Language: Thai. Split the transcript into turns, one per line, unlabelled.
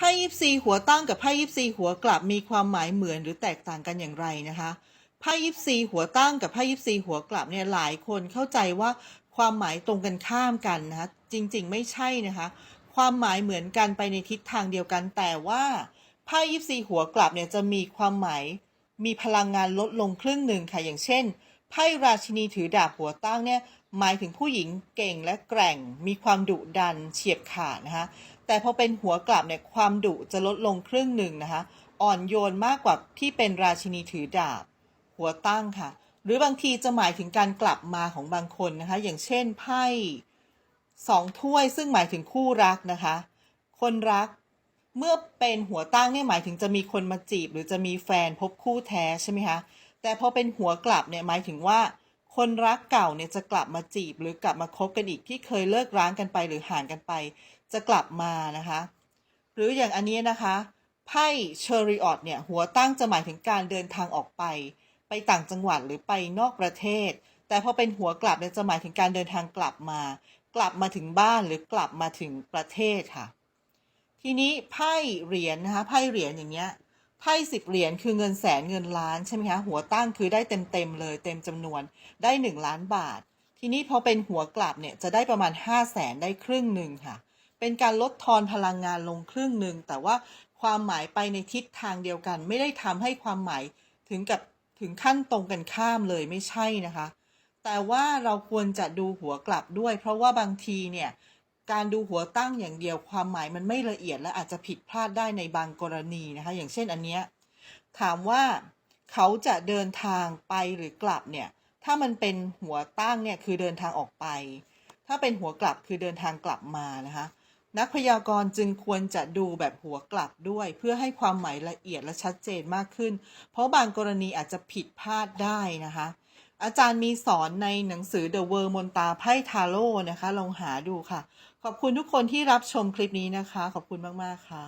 ไพ่ยิปซีหัวตั้งกับไพ่ยิปซีหัวกลับมีความหมายเหมือนหรือแตกต่างกันอย่างไรนะคะไพ่ยิปซีหัวตั้งกับไพ่ยิปซีหัวกลับเนี่ยหลายคนเข้าใจว่าความหมายตรงกันข้ามกันนะคะจริงๆ ไม่ใช่นะคะ ความหมายเหมือนกันไปในทิศทางเดียวกัน แต่ว่าไพ่ยิปซีหัวกลับเนี่ยจะมีความหมายมีพลังงานลดลงครึ่งหนึ่งค่ะอย่างเช่นไพ่ราชินีถือดาบหัวตั้งเนี่ย หมายถึงผู้หญิงเก่งและแกร่ง มีความดุดันเฉียบขาดนะคะ แต่พอเป็นหัวกลับเนี่ยความดุจะลดลงครึ่งหนึ่งนะคะ อ่อนโยนมากกว่าที่เป็นราชินีถือดาบ หัวตั้งค่ะ หรือบางทีจะหมายถึงการกลับมาของบางคนนะคะ อย่างเช่นไพ่สองถ้วยซึ่งหมายถึงคู่รักนะคะ คนรักเมื่อเป็นหัวตั้งเนี่ยหมายถึงจะมีคนมาจีบ หรือจะมีแฟนพบคู่แท้ใช่ไหมคะ แต่พอเป็นหัวกลับเนี่ยหมายถึงว่า คนรักเก่าเนี่ยจะกลับมาจีบหรือกลับมาคบกันอีกที่เคยเลิกร้างกันไปหรือห่างกันไป จะกลับมานะคะ หรืออย่างอันนี้นะคะไพ่เชอริออตเนี่ยหัวตั้งจะหมายถึงการเดินทางออกไป ไปต่างจังหวัดหรือไปนอกประเทศ แต่พอเป็นหัวกลับเนี่ยจะหมายถึงการเดินทางกลับมา กลับมาถึงบ้านหรือกลับมาถึงประเทศค่ะ ทีนี้ไพ่เหรียญนะคะไพ่เหรียญอย่างเงี้ย ไพ่สิบเหรียญคือเงินแสนเงินล้านใช่ไหมคะหัวตั้งคือได้เต็มเต็มเลยเต็มจำนวนได้หนึ่งล้านบาท ทีนี้พอเป็นหัวกลับเนี่ยจะได้ประมาณห้าแสนได้ครึ่งหนึ่งค่ะ เป็นการลดทอนพลังงานลงครึ่งหนึ่งแต่ว่าความหมายไปในทิศทางเดียวกัน ไม่ได้ทำให้ความหมายถึงกับถึงขั้นตรงกันข้ามเลยไม่ใช่นะคะ แต่ว่าเราควรจะดูหัวกลับด้วย เพราะว่าบางทีเนี่ย การดูหัวตั้งอย่างเดียวความหมายมันไม่ละเอียดและอาจจะผิดพลาดได้ในบางกรณีนะคะ อย่างเช่นอันเนี้ยถามว่าเขาจะเดินทางไปหรือกลับเนี่ย ถ้ามันเป็นหัวตั้งเนี่ยคือเดินทางออกไป ถ้าเป็นหัวกลับคือเดินทางกลับมานะคะ นักพยากรณ์จึงควรจะดูแบบหัวกลับด้วย เพื่อให้ความหมายละเอียดและชัดเจนมากขึ้น เพราะบางกรณีอาจจะผิดพลาดได้นะคะ อาจารย์มีสอนในหนังสือ The World มนตาไพ่ทาโร่นะคะ ลองหาดูค่ะ ขอบคุณทุกคนที่รับชมคลิปนี้นะคะ ขอบคุณมาก ๆ ค่ะ